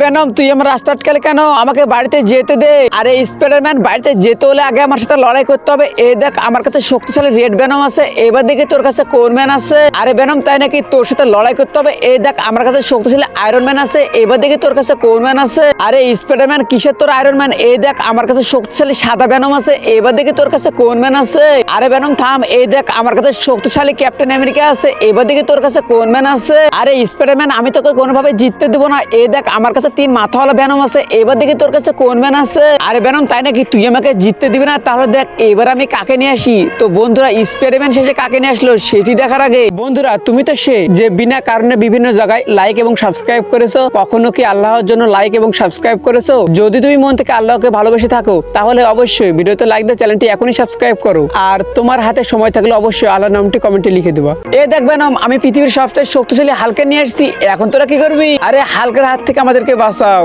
Venom, তুই আমার রাস্তা আটকালে কেন? আমাকে বাড়িতে যেতে দে। আরে, স্পাইডারম্যান, বাড়িতে যেতে হলে আগে আমার সাথে লড়াই করতে হবে। এই দেখ, আমার কাছে শক্তিশালী রেড বেনম আছে। এবার দেখি তোর কাছে কোন ম্যান আছে। আরে, বেনম, তাই নাকি তোর সাথে লড়াই করতে হবে? এই দেখ, আমার কাছে শক্তিশালী আয়রন ম্যান আছে। এবার দেখি তোর কাছে কোন ম্যান আছে। আরে, স্পাইডারম্যান, কিসের তোর আয়রন ম্যান? এই দেখ, আমার কাছে শক্তিশালী সাদা বেনম আছে। এবার দেখি তোর কাছে কোন ম্যান আছে। আরে, বেনম, থাম। এই দেখ, আমার কাছে শক্তিশালী ক্যাপ্টেন আমেরিকা আছে। এবার দেখি তোর কাছে কোন ম্যান আছে। আরে, স্পাইডারম্যান, আমি তোকে কোনোভাবে জিততে দেবো না। এই দেখ, আমার কাছে তিন মাথাওয়ালা বেনম আছে। এবার দেখি তোর কাছে কোন ম্যান আছে। আরে বেনম, তাই নাকি তুই আমাকে জিততে দিবি না? তাহলে দেখ, এবার আমি কাকে নিয়ে আসি? তো বন্ধুরা স্পাইডারম্যান শেষে কাকে নিয়ে আসলো সেটি দেখার আগে, বন্ধুরা, তুমি তো সে যে বিনা কারণে বিভিন্ন জায়গায় লাইক এবং সাবস্ক্রাইব করেছ, কখনো কি আল্লাহর জন্য লাইক এবং সাবস্ক্রাইব করেছ? যদি তুমি মন থেকে আল্লাহকে ভালোবেসে থাকো, তাহলে অবশ্যই ভিডিওতে লাইক দিয়ে চ্যানেলটি এখনই সাবস্ক্রাইব করো। আর তোমার হাতে সময় থাকলে অবশ্যই আল্লাহর নামটি কমেন্টে লিখে দেবা। এ দেখবে নাম আমি পৃথিবীর সবচেয়ে শক্তিশালী হালকা নিয়ে আসছি, এখন তোরা কি করবি? আরে হালকার হাত থেকে আমাদেরকে বাঁচাও